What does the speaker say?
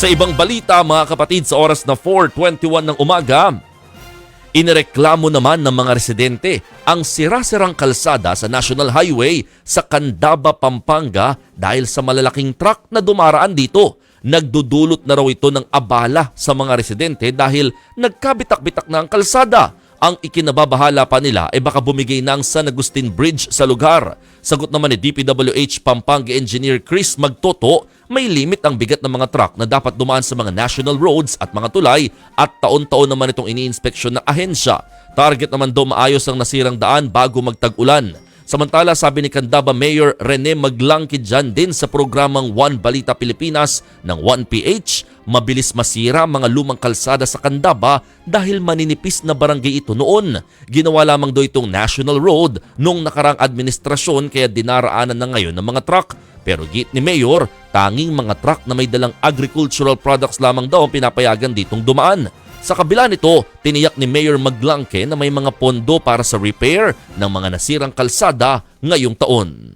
Sa ibang balita mga kapatid sa oras na 4.21 ng umaga, Inireklamo naman ng mga residente ang sira-sirang kalsada sa National Highway sa Candaba, Pampanga dahil sa malalaking truck na dumaraan dito. Nagdudulot na raw ito ng abala sa mga residente dahil nagkabitak-bitak na ang kalsada. Ang ikinababahala pa nila ay baka bumigay ng San Agustin Bridge sa lugar. Sagot naman ni DPWH Pampanga Engineer Chris Magtoto, may limit ang bigat ng mga truck na dapat dumaan sa mga national roads at mga tulay at taon-taon naman itong iniinspeksyon ng ahensya. Target naman daw maayos ang nasirang daan bago magtag-ulan. Samantala, sabi ni Candaba Mayor Rene Maglangkid dyan din sa programang One Balita Pilipinas ng 1PH, mabilis masira ang mga lumang kalsada sa Candaba dahil maninipis na barangay ito noon. Ginawa lamang daw itong national road nung nakarang administrasyon kaya dinaraanan na ngayon ng mga truck. Pero git ni Mayor, tanging mga truck na may dalang agricultural products lamang daw ang pinapayagan ditong dumaan. Sa kabila nito, tiniyak ni Mayor Maglangke na may mga pondo para sa repair ng mga nasirang kalsada ngayong taon.